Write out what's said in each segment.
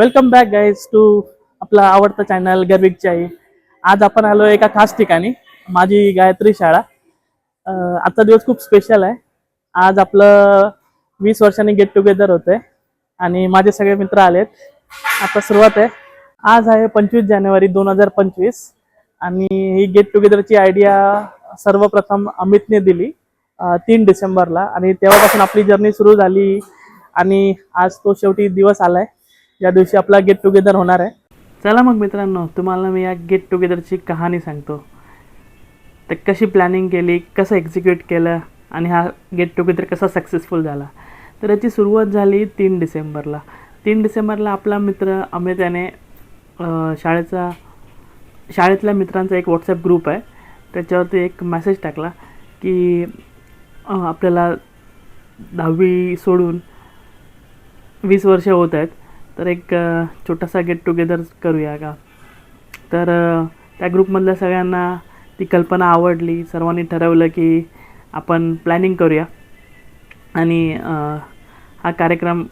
Welcome back guys to आपला आवडता channel गर्विक आई आज आपण आलो एका खास ठिकाणी माझी गायत्री शाळा. आजचा दिवस खूप स्पेशल आहे. आज आपलं वीस वर्षांनी गेट टुगेदर होतंय आणि माझे सगळे मित्र आलेत. आता सुरुवात आहे. आज आहे पंचवीस जानेवारी दोन हजार पंचवीस आणि ही गेट टुगेदरची आयडिया सर्वप्रथम अमितने दिली तीन डिसेंबरला. आणि तेव्हापासून आपली जर्नी सुरू झाली आणि आज तो शेवटी दिवस आलाय. या दिवशी आपला गेट टुगेदर होणार आहे. चला मग मित्रांनो तुम्हाला मी या गेट टुगेदरची कहाणी सांगतो. तर कशी प्लॅनिंग केली कसं एक्झिक्यूट केलं आणि हा गेट टुगेदर कसा सक्सेसफुल झाला. तर याची सुरुवात झाली तीन डिसेंबरला. तीन डिसेंबरला आपला मित्र अमित याने शाळेचा शाळेतल्या मित्रांचा एक व्हॉट्सॲप ग्रुप आहे. त्याच्यावरती एक मेसेज टाकला की आपल्याला दहावी सोडून वीस वर्ष होत आहेत. तर एक छोटासा गेट टुगेदर करूया का? तर त्या ग्रुपमधल्या सगळ्यांना ती कल्पना आवडली. सर्वांनी ठरवलं की आपण प्लॅनिंग करूया. आणि हा कार्यक्रम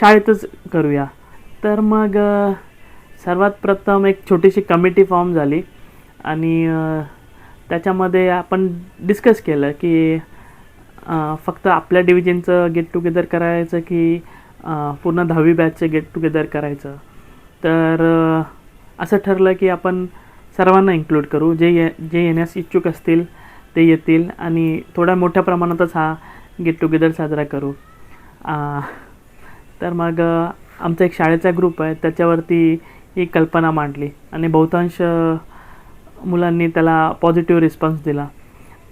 शाळेतच करूया. तर मग सर्वात प्रथम एक छोटीशी कमिटी फॉर्म झाली. आणि त्याच्यामध्ये आपण डिस्कस केलं की फक्त आपल्या डिव्हिजनचं गेट टुगेदर करायचं की पूर्ण दहावी बॅचचं गेट टुगेदर करायचं. तर असं ठरलं की आपण सर्वांना इन्क्लूड करू. जे ये जे येण्यास इच्छुक असतील ते येतील आणि थोड्या मोठ्या प्रमाणातच हा गेट टुगेदर साजरा करू. तर मग आमचा एक शाळेचा ग्रुप आहे. त्याच्यावरती ही कल्पना मांडली आणि बहुतांश मुलांनी त्याला पॉझिटिव्ह रिस्पॉन्स दिला.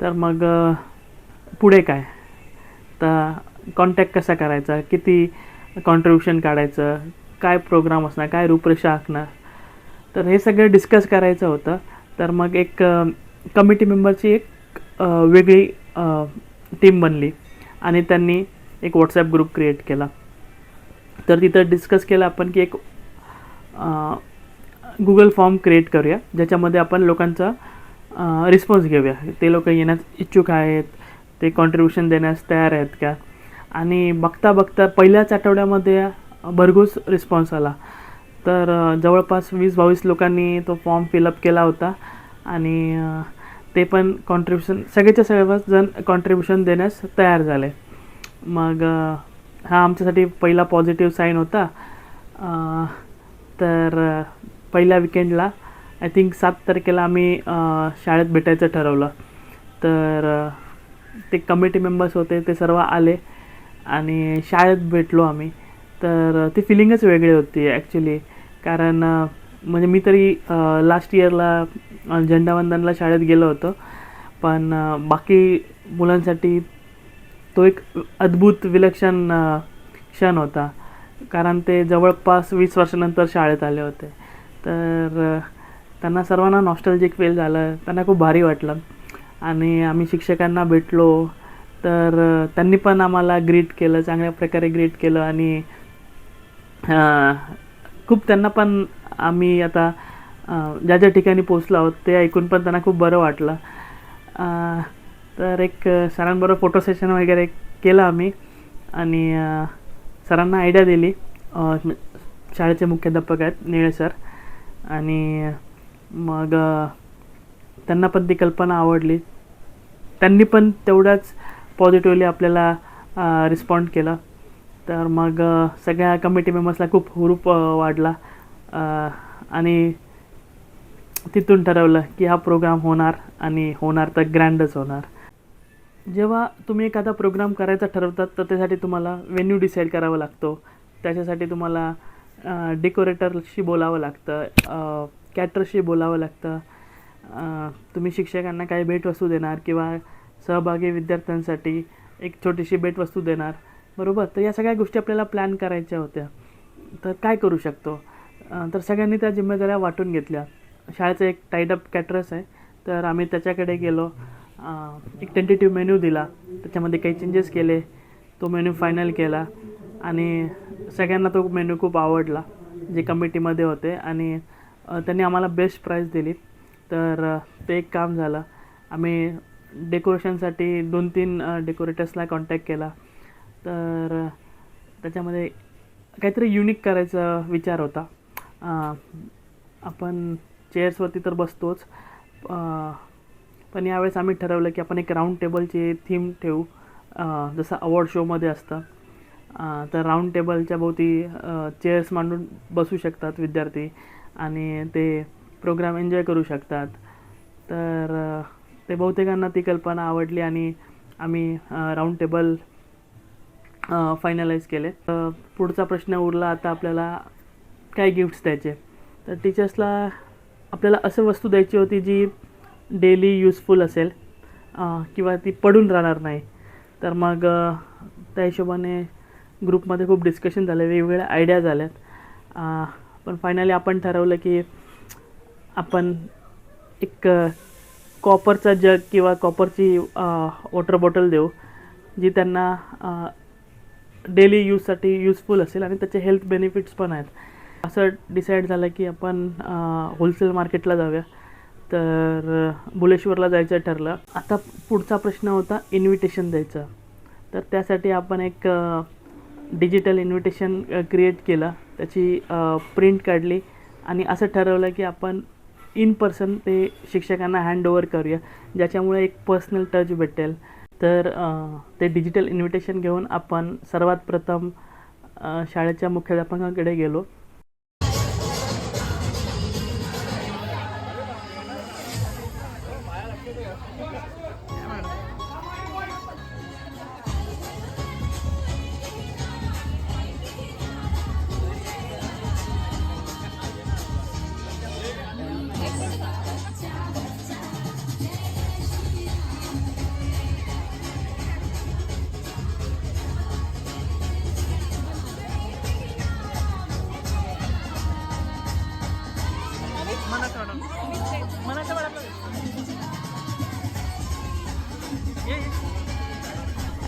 तर मग पुढे काय? तर कॉन्टॅक्ट कसा करायचा? किती कॉन्ट्रीब्युशन काढायचं काय प्रोग्राम असणार काय रूपरेषा आखणार. तर हे सगळं डिस्कस करायचं होतं. तर मग एक कमिटी मेंबरची एक वेगळी टीम बनली. आणि त्यांनी एक व्हॉट्सॲप ग्रुप क्रिएट केला. तर तिथं डिस्कस केलं आपण की एक गुगल फॉर्म क्रिएट करूया. ज्याच्यामध्ये आपण लोकांचा रिस्पॉन्स घेऊया. ते लोक येण्यास इच्छुक आहेत ते कॉन्ट्रीब्युशन देण्यास तयार आहेत का? आणि बघता बघता पहिल्याच आठवड्यामध्ये भरघोस रिस्पॉन्स आला. तर जवळपास वीस बावीस लोकांनी तो फॉर्म फिलअप केला होता आणि ते पण कॉन्ट्रीब्युशन सगळेच्या सगळे जण कॉन्ट्रीब्युशन देण्यास तयार झाले. मग हा आमच्यासाठी पहिला पॉझिटिव्ह साईन होता. तर पहिल्या विकेंडला आय थिंक सात तारखेला आम्ही शाळेत भेटायचं ठरवलं. तर ते कमिटी मेंबर्स होते ते सर्व आले. आणि शाळेत भेटलो आम्ही. तर ती फिलिंगच वेगळी होती ॲक्च्युली कारण म्हणजे मी तरी लास्ट इयरला झेंडावंदनला शाळेत गेलो होतो. पण बाकी मुलांसाठी तो एक अद्भुत विलक्षण क्षण होता. कारण ते जवळपास वीस वर्षानंतर शाळेत आले होते. तर त्यांना सर्वांना नॉस्टॅल्जिक फील झालं. त्यांना खूप भारी वाटलं. आणि आम्ही शिक्षकांना भेटलो. तर त्यांनी पण आम्हाला ग्रीट केलं चांगल्या प्रकारे ग्रीट केलं आणि खूप त्यांना पण आम्ही आता ज्या ज्या ठिकाणी पोचलो आहोत ते ऐकून पण त्यांना खूप बरं वाटलं. तर एक सरांबरोबर फोटो सेशन वगैरे केलं आम्ही आणि सरांना आयडिया दिली. शाळेचे मुख्याध्यापक आहेत निळे सर आणि मग त्यांना पण ती कल्पना आवडली. त्यांनी पण तेवढ्याच पॉझिटिव्हली आपल्याला रिस्पॉन्ड केलं. तर मग सगळ्या कमिटी मेंबर्सला खूप हुरूप वाढला. आणि तिथून ठरवलं की हा प्रोग्राम होणार आणि होणार तर ग्रँडच होणार. जेव्हा तुम्ही एखादा प्रोग्राम करायचा ठरवतात तर त्यासाठी तुम्हाला वेन्यू डिसाईड करावा लागतो. त्याच्यासाठी तुम्हाला डेकोरेटरशी बोलावं लागतं कॅटरशी बोलावं लागतं. तुम्ही शिक्षकांना काही भेटवस्तू देणार किंवा सहभागी विद्यार्थ्यांसाठी एक छोटीशी भेटवस्तू देणार. बरोबर? तर या सगळ्या गोष्टी आपल्याला प्लॅन करायच्या होत्या. तर काय करू शकतो? तर सगळ्यांनी त्या जिम्मेदाऱ्या वाटून घेतल्या. शाळेचं एक टाईडअप कॅटरस आहे. तर आम्ही त्याच्याकडे गेलो. एक टेंटेटिव्ह मेन्यू दिला. त्याच्यामध्ये काही चेंजेस केले. तो मेन्यू फायनल केला. आणि सगळ्यांना तो मेन्यू खूप आवडला. जे कमिटीमध्ये होते. आणि त्यांनी आम्हाला बेस्ट प्राईज दिली. तर ते एक काम झालं. आम्ही डेकोरेशनसाठी दोन तीन डेकोरेटर्सला कॉन्टॅक्ट केला. तर त्याच्यामध्ये काहीतरी युनिक करायचा विचार होता. आपण चेअर्सवरती तर बसतोच. पण यावेळेस आम्ही ठरवलं की आपण एक राऊंड टेबलची थीम ठेवू. जसं अवॉर्ड शोमध्ये असतं. तर राऊंड टेबलच्या भोवती चेअर्स मांडून बसू शकतात विद्यार्थी आणि ते प्रोग्राम एन्जॉय करू शकतात. तर ते बहुतेकांना ती कल्पना आवडली आणि आम्ही राऊंड टेबल फायनलाइज केले. तर पुढचा प्रश्न उरला आता आपल्याला काय गिफ्ट्स द्यायचे? तर टीचर्सला आपल्याला असं वस्तू द्यायची होती जी डेली यूजफुल असेल किंवा ती पडून राहणार नाही. तर मग त्या हिशोबाने ग्रुपमध्ये खूप डिस्कशन झालं वेगवेगळ्या आयडिया झाल्यात पण फायनली आपण ठरवलं की आपण एक कॉपरचा जग किंवा कॉपरची वॉटर बॉटल देऊ जी त्यांना डेली यूजसाठी यूजफुल असेल आणि त्याचे हेल्थ बेनिफिट्स पण आहेत. असं डिसाईड झालं की आपण होलसेल मार्केटला जाऊया. तर बुलेश्वरला जायचं ठरलं. आता पुढचा प्रश्न होता इन्व्हिटेशन द्यायचं. तर त्यासाठी आपण एक डिजिटल इन्व्हिटेशन क्रिएट केलं. त्याची प्रिंट काढली आणि असं ठरवलं की आपण इन पर्सन ते शिक्षकांना हँड ओवर करूया ज्याच्यामुळे एक पर्सनल टच भेटेल. तर ते डिजिटल इन्व्हिटेशन घेऊन आपण सर्वात प्रथम शाळेच्या मुख्याध्यापकांकडे गेलो.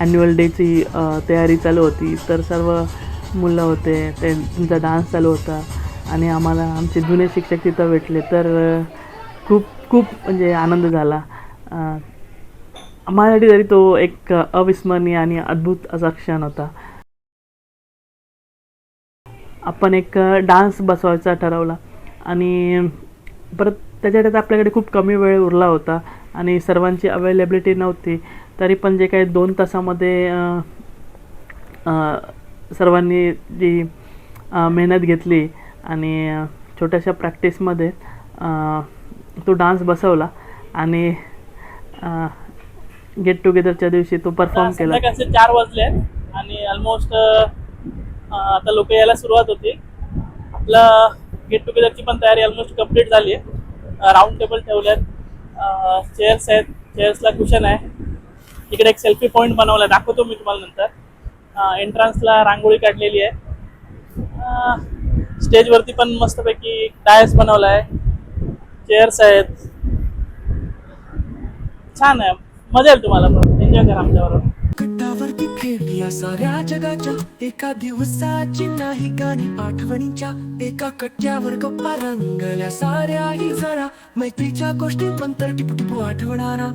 ॲन्युअल डेची तयारी चालू होती. तर सर्व मुलं होते त्यांचा डान्स चालू होता आणि आम्हाला आमचे जुने शिक्षक तिथं भेटले. तर खूप खूप म्हणजे आनंद झाला. माझ्यासाठी तरी तो एक अविस्मरणीय आणि अद्भुत असा क्षण होता. आपण एक डान्स बसवायचा ठरवला आणि परत त्याच्यात आपल्याकडे खूप कमी वेळ उरला होता आणि सर्वांची अवेलेबिलिटी नव्हती. तरी पण जे काही दोन तासामध्ये सर्वांनी जी मेहनत घेतली आणि छोट्याशा प्रॅक्टिसमध्ये तो डान्स बसवला आणि गेट टुगेदरच्या दिवशी तो परफॉर्म केला. चार वाजले आहेत आणि ऑलमोस्ट आता लोक यायला सुरुवात होती. आपलं गेट टुगेदरची पण तयारी ऑलमोस्ट कंप्लीट झाली. आहे राऊंड टेबल ठेवलेत चेअर्स आहेत. चेअर्सला कुशन आहे. इकडे एक सेल्फी पॉईंट बनवला दाखवतो मी तुम्हाला नंतर. एंट्रन्सला रांगोळी काढलेली आहे. स्टेजवरती पण मस्तपैकी डायस बनवला आहे चेअर्स आहेत. छान आहे. मजा येईल तुम्हाला पण. एन्जॉय करा आमच्याबरोबर. कट्टावरती खेळली साऱ्या जगाच्या एका दिवसाची नाही गाणी. आठवणीच्या एका कट्ट्यावर गप्पा रंगल्या साऱ्याही जरा. मैत्रीच्या गोष्टी नंतर टिपटिपू आठवणारा.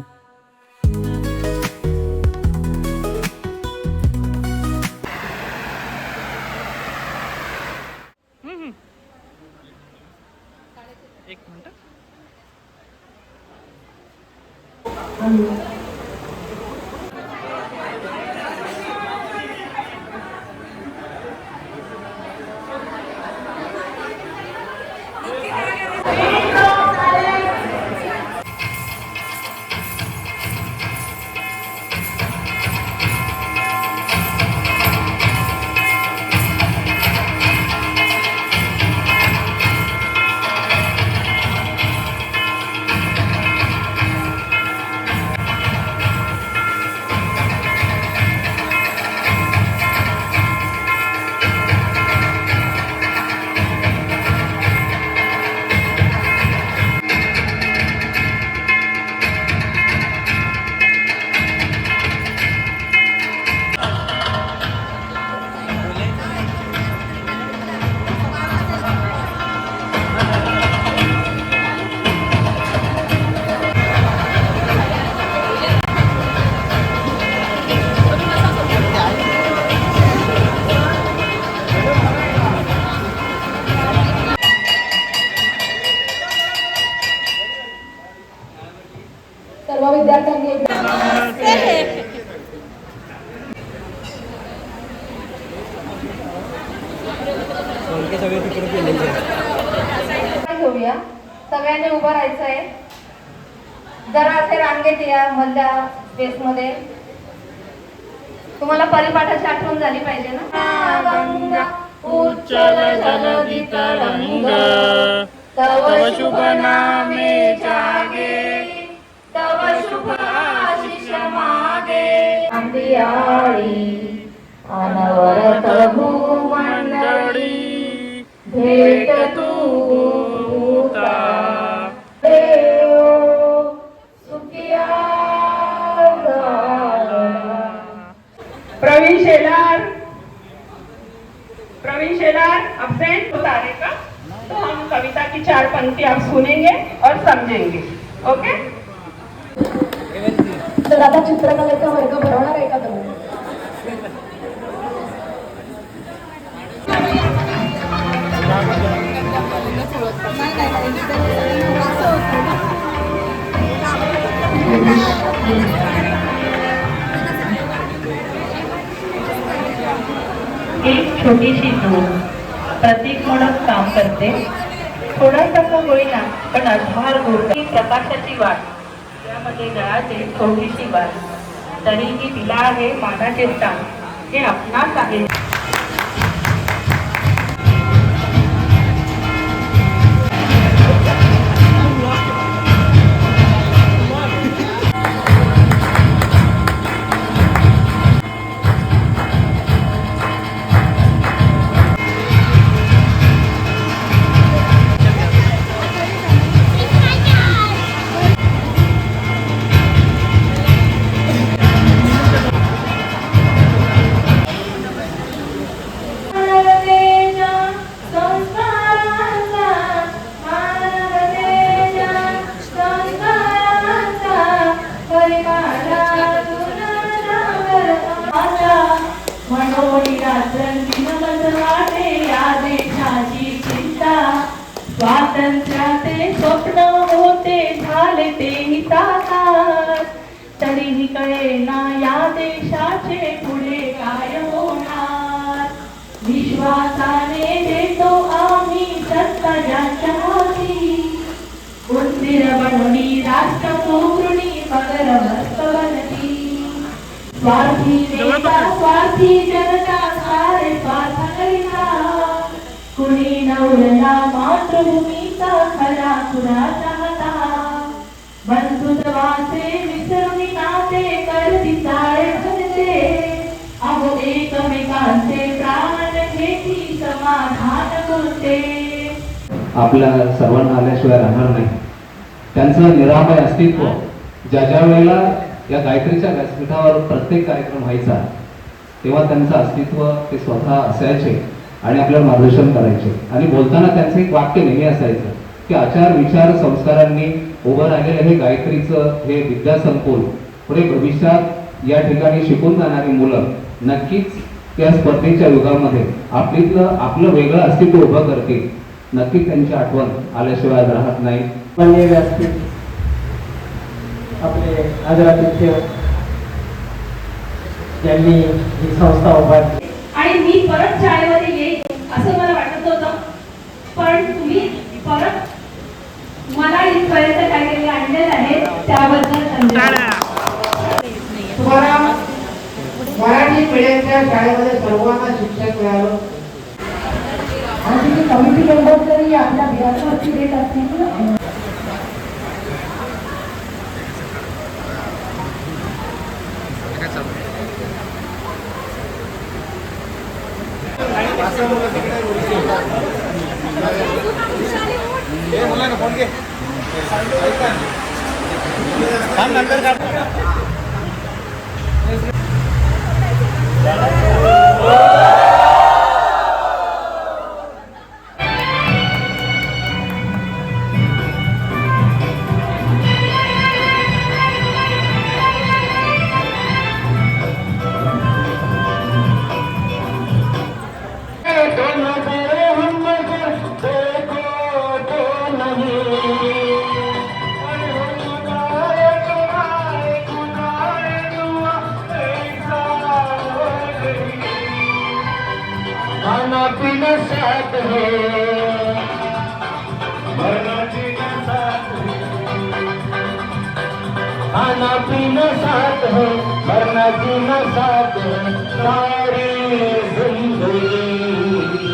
मधल्या स्पेस मध्ये तुम्हाला परिपाठाची आठवण झाली पाहिजे ना? उच्चल तरंग तव शुभ नामे जागे. तव शुभ आशिष मागे. आंबियाळी अनवरत भूमंडळी भेट तूता पंक्ति आप सुनेंगे और समझेंगे। ओके? तर आता चित्रकलेचा वर्ग भरवणार आहे का तुम्ही? एक छोटीशी नोट प्रतीक म्हणून काम करते. थोडासा का होईना पण आधार दूर प्रकाशाची वाट. त्यामध्ये गळाचे थोडीशी वाट. तरीही तिला आहे मानाचे स्थान. हे आपणास आहे. स्वातंत्र्याचे स्वप्न होते झाले ते साकार तरीही कळेना या देशाचे पुढे काय होणार? विश्वासाने देतो आम्ही सत्ता ज्यांच्या हाती उंदीर बनवणी राष्ट्र पोकरुणी मगर मस्त बनली. स्वार्थी नेता स्वार्थी जनता सारे स्वार्थ करिता कुणी नवरला मातृभूमी खरा खुरा चाहता बंधुत्वाचे विसरुनी नाते करती चाळे भरते अहो एकमेकांचे प्राण घेती समाधान करते आपल्या सर्वांना आल्याशिवाय राहणार नाही. त्यांचं निरामय अस्तित्व ज्या ज्या वेळेला या गायत्रीच्या व्यासपीठावर प्रत्येक कार्यक्रम व्हायचा तेव्हा त्यांचं अस्तित्व ते स्वतः असायचे आणि आपल्याला मार्गदर्शन करायचे. आणि बोलताना त्यांचं एक वाक्य नेहमी असायचं. की आचार विचार संस्कारांनी उभं राहिलेलं हे गायत्रीचं हे विद्यासंकुल पुढे भविष्यात या ठिकाणी शिकून जाणारी मुलं नक्कीच त्या स्पर्धेच्या युगामध्ये आपलीतलं आपलं वेगळं अस्तित्व उभं करतील. नक्कीच त्यांची आठवण आल्याशिवाय राहत नाही. मान्य व्यासपीठ आपले आदरातिथ्य यांनी ही संस्था उभारली. आणि मी परत शाळेमध्ये येईल असं मला वाटत होतं. पण तुम्ही परत मला इथपर्यंत काहीतरी आणलेलं आहे त्याबद्दल तुम्हाला मराठी मिडियमच्या शाळेमध्ये सर्वांना शिक्षण मिळालं. आणि तिथे कमिटी मेंबर तरी आपल्या बिहारवरती देत असतील Gracias. हम नंबर का Oh! न साथ हो, है मरना भी न साथ हो, है सारी जिंदगी।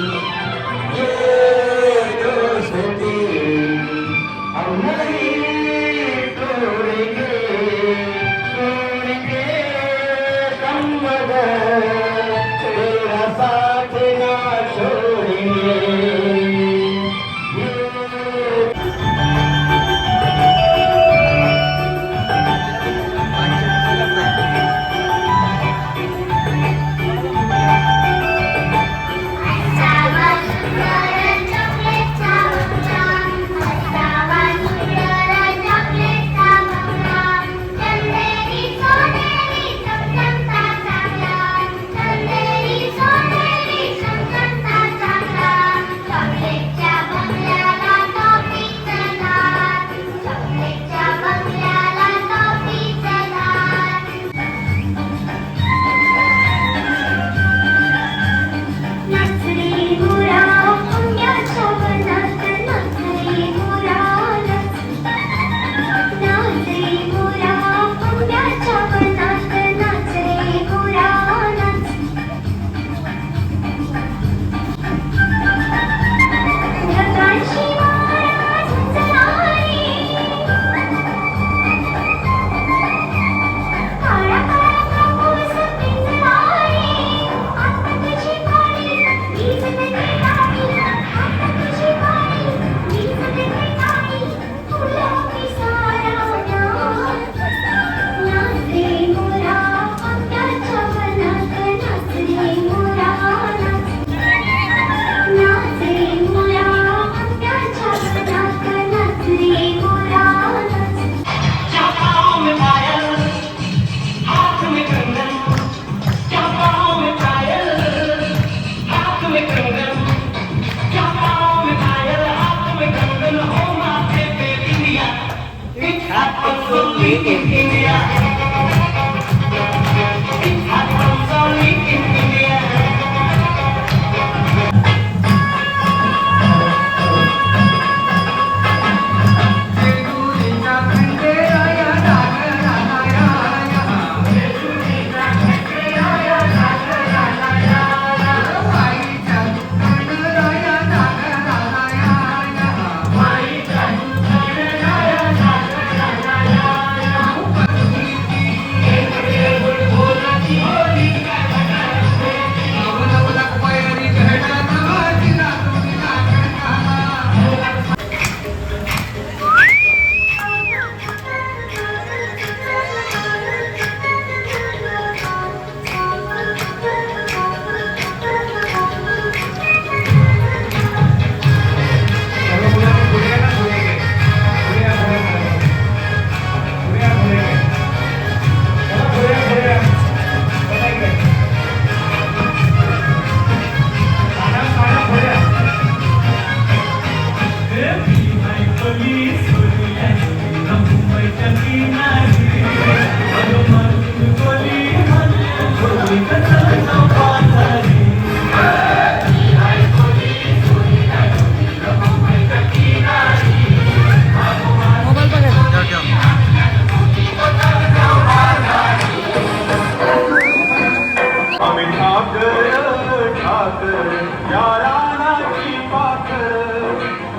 पाक यारानाची पाक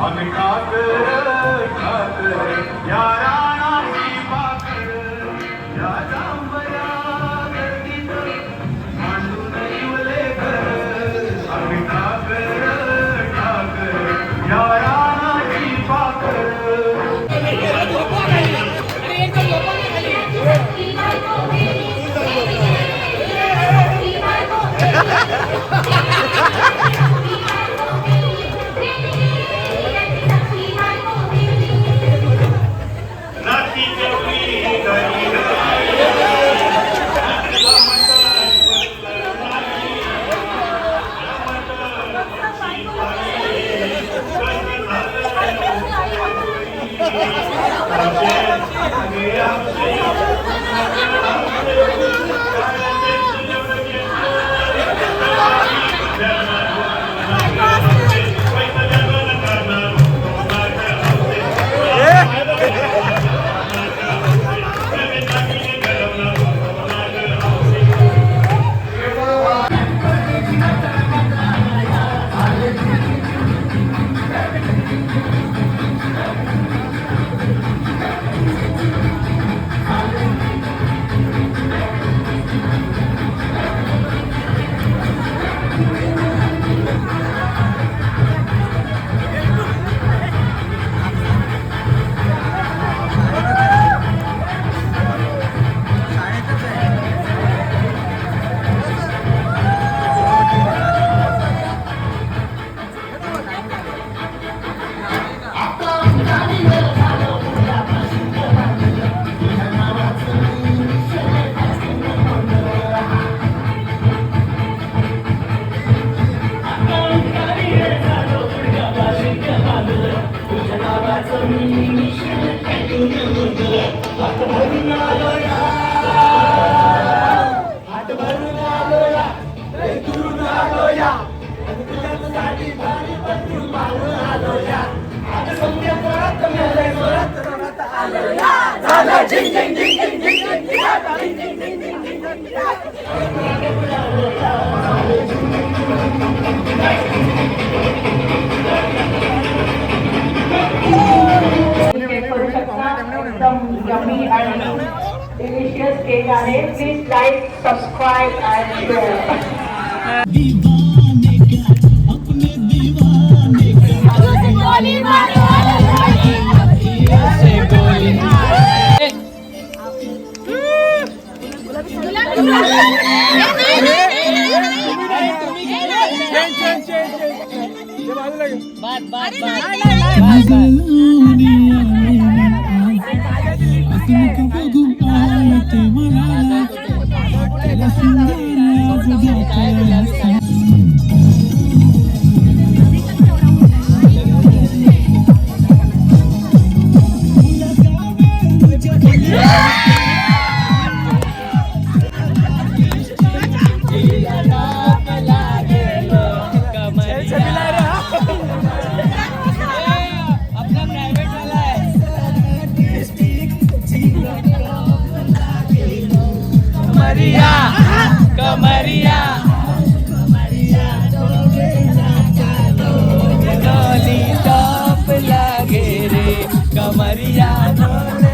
आम्ही ठाक ठाक यार Yeah. delicious cake are. Please like, subscribe, and share. आहे please like María.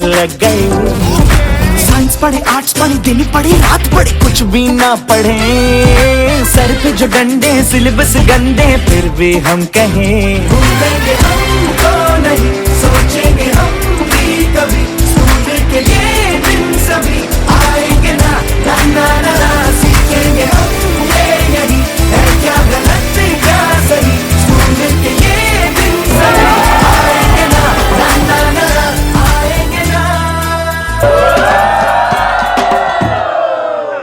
Share science पढ़े आर्ट्स पढ़े दिन पढ़े रात पढ़े कुछ भी ना पढ़े। सर पे जो डंडे सिलेबस गंदे फिर भी हम कहें। भूलेंगे हमको नहीं।